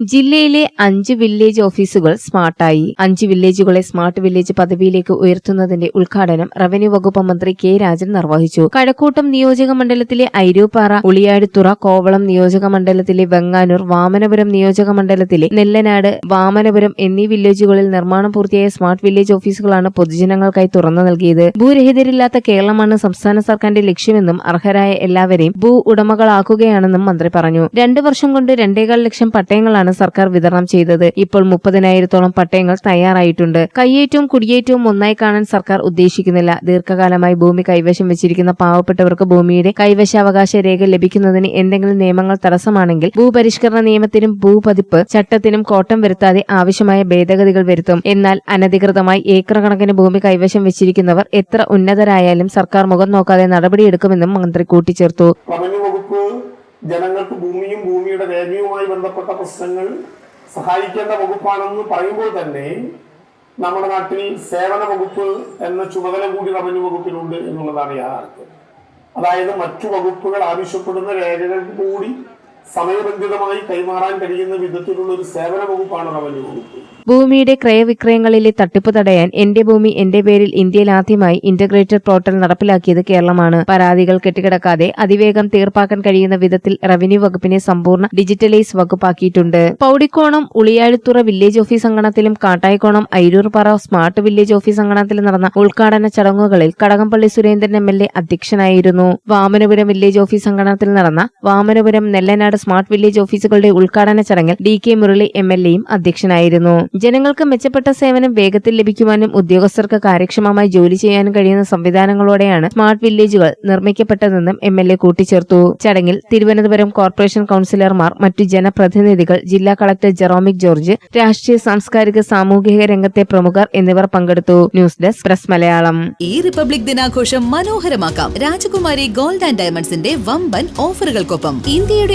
ജില്ലയിലെ അഞ്ച് വില്ലേജ് ഓഫീസുകൾ സ്മാർട്ടായി. അഞ്ച് വില്ലേജുകളെ സ്മാർട്ട് വില്ലേജ് പദവിയിലേക്ക് ഉയർത്തുന്നതിന്റെ ഉദ്ഘാടനം റവന്യൂ വകുപ്പ് മന്ത്രി കെ രാജൻ നിർവഹിച്ചു. കഴക്കൂട്ടം നിയോജക മണ്ഡലത്തിലെ ഐരൂപ്പാറ ഉളിയാടുത്തുറ കോവളം നിയോജക മണ്ഡലത്തിലെ വെങ്ങാനൂർ വാമനപുരം നിയോജക മണ്ഡലത്തിലെ നെല്ലനാട് വാമനപുരം എന്നീ വില്ലേജുകളിൽ നിർമ്മാണം പൂർത്തിയായ സ്മാർട്ട് വില്ലേജ് ഓഫീസുകളാണ് പൊതുജനങ്ങൾക്കായി തുറന്നു നൽകിയത്. ഭൂരഹിതരില്ലാത്ത കേരളമാണ് സംസ്ഥാന സർക്കാരിന്റെ ലക്ഷ്യമെന്നും അർഹരായ എല്ലാവരെയും ഭൂ ഉടമകളാക്കുകയാണെന്നും മന്ത്രി പറഞ്ഞു. രണ്ടു വർഷം കൊണ്ട് രണ്ടേകാൽ ലക്ഷം പട്ടയങ്ങളാണ് സർക്കാർ വിതരണം ചെയ്തത്. ഇപ്പോൾ മുപ്പതിനായിരത്തോളം പട്ടയങ്ങൾ തയ്യാറായിട്ടുണ്ട്. കയ്യേറ്റവും കുടിയേറ്റവും ഒന്നായി കാണാൻ സർക്കാർ ഉദ്ദേശിക്കുന്നില്ല. ദീർഘകാലമായി ഭൂമി കൈവശം വെച്ചിരിക്കുന്ന പാവപ്പെട്ടവർക്ക് ഭൂമിയുടെ കൈവശാവകാശ രേഖ ലഭിക്കുന്നതിന് എന്തെങ്കിലും നിയമങ്ങൾ തടസ്സമാണെങ്കിൽ ഭൂപരിഷ്കരണ നിയമത്തിനും ഭൂപതിപ്പ് ചട്ടത്തിനും കോട്ടം വരുത്താതെ ആവശ്യമായ ഭേദഗതികൾ വരുത്തും. എന്നാൽ അനധികൃതമായി ഏക്കർ കണക്കിന് ഭൂമി കൈവശം വെച്ചിരിക്കുന്നവർ എത്ര ഉന്നതരായാലും സർക്കാർ മുഖം നോക്കാതെ നടപടിയെടുക്കുമെന്നും മന്ത്രി കൂട്ടിച്ചേർത്തു. ജനങ്ങൾക്ക് ഭൂമിയും ഭൂമിയുടെ രേഖയുമായി ബന്ധപ്പെട്ട പ്രശ്നങ്ങൾ സഹായിക്കേണ്ട വകുപ്പാണെന്ന് പറയുമ്പോൾ തന്നെ നമ്മുടെ നാട്ടിൽ സേവന വകുപ്പ് എന്ന ചുമതല കൂടി റവന്യൂ വകുപ്പിനുണ്ട് എന്നുള്ളതാണ് യാഥാർത്ഥ്യം. അതായത് മറ്റു വകുപ്പുകൾ ആവശ്യപ്പെടുന്ന രേഖകൾക്ക് കൂടി സമയബന്ധിതമായി കൈമാറാൻ കഴിയുന്ന വിധത്തിലുള്ള ഒരു സേവന വകുപ്പാണ് റവന്യൂ വകുപ്പ്. ഭൂമിയുടെ ക്രയവിക്രയങ്ങളിലെ തട്ടിപ്പ് തടയാൻ എന്റെ ഭൂമി എന്റെ പേരിൽ ഇന്ത്യയിൽ ആദ്യമായി ഇന്റഗ്രേറ്റഡ് പോർട്ടൽ നടപ്പിലാക്കിയത് കേരളമാണ്. പരാതികൾ കെട്ടിക്കിടക്കാതെ അതിവേഗം തീർപ്പാക്കാൻ കഴിയുന്ന വിധത്തിൽ റവന്യൂ വകുപ്പിനെ സമ്പൂർണ ഡിജിറ്റലൈസ് വകുപ്പാക്കിയിട്ടുണ്ട്. Powdikonam Uliyazhathura village office അങ്കണത്തിലും Kattaikonam Ayiroorpara smart village office അങ്കണത്തിലും നടന്ന ഉദ്ഘാടന ചടങ്ങുകളിൽ Kadakampally Surendran M L A അധ്യക്ഷനായിരുന്നു. വാമനപുരം വില്ലേജ് ഓഫീസ് അങ്കണത്തിൽ നടന്ന വാമനപുരം നെല്ലനാട് സ്മാർട്ട് വില്ലേജ് ഓഫീസുകളുടെ ഉദ്ഘാടന ചടങ്ങിൽ D K Murali M L എയും അധ്യക്ഷനായിരുന്നു. ജനങ്ങൾക്ക് മെച്ചപ്പെട്ട സേവനം വേഗത്തിൽ ലഭിക്കുവാനും ഉദ്യോഗസ്ഥർക്ക് കാര്യക്ഷമമായി ജോലി ചെയ്യാനും കഴിയുന്ന സംവിധാനങ്ങളോടെയാണ് സ്മാർട്ട് വില്ലേജുകൾ നിർമ്മിക്കപ്പെട്ടതെന്നും എം എൽ എ കൂട്ടിച്ചേർത്തു. ചടങ്ങിൽ തിരുവനന്തപുരം കോർപ്പറേഷൻ കൌൺസിലർമാർ മറ്റു ജനപ്രതിനിധികൾ ജില്ലാ കളക്ടർ ജെറോമിക് ജോർജ് രാഷ്ട്രീയ സാംസ്കാരിക സാമൂഹിക രംഗത്തെ പ്രമുഖർ എന്നിവർ പങ്കെടുത്തു. News desk press Malayalam. ഈ റിപ്പബ്ലിക് ദിനാഘോഷം മനോഹരമാക്കാം. രാജകുമാരി ഗോൾഡ് ആൻഡ് ഡയമണ്ട്സിന്റെ വമ്പൻ ഓഫറുകൾക്കൊപ്പം ഇന്ത്യയുടെ